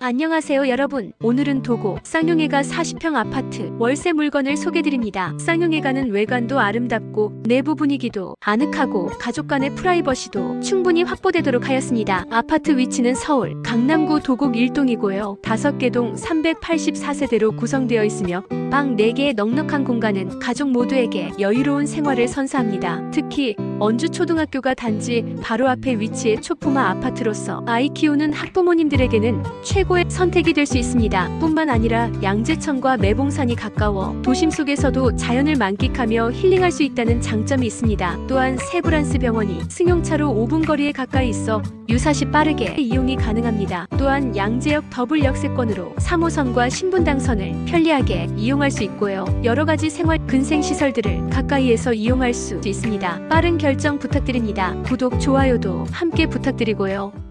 안녕하세요 여러분. 오늘은 도고 쌍용회가 40평 아파트 월세 물건을 소개드립니다. 쌍용회가는 외관도 아름답고 내부 분위기도 아늑하고 가족 간의 프라이버시도 충분히 확보되도록 하였습니다. 아파트 위치는 서울 강남구 도곡 1동이고요. 5개 동 384세대로 구성되어 있으며 방 4개의 넉넉한 공간은 가족 모두에게 여유로운 생활을 선사합니다. 특히 언주 초등학교가 단지 바로 앞에 위치해 초품화 아파트로서 아이 키우는 학부모님들에게는 최고의 선택이 될 수 있습니다. 뿐만 아니라 양재천과 매봉산이 가까워 도심 속에서도 자연을 만끽하며 힐링할 수 있다는 장점이 있습니다. 또한 세브란스 병원이 승용차로 5분 거리에 가까이 있어 유사시 빠르게 이용이 가능합니다. 또한 양재역 더블 역세권으로 3호선과 신분당선을 편리하게 이용할 수 있고요. 여러 가지 생활 근생 시설들을 가까이에서 이용할 수 있습니다. 빠른 결정 부탁드립니다. 구독, 좋아요도 함께 부탁드리고요.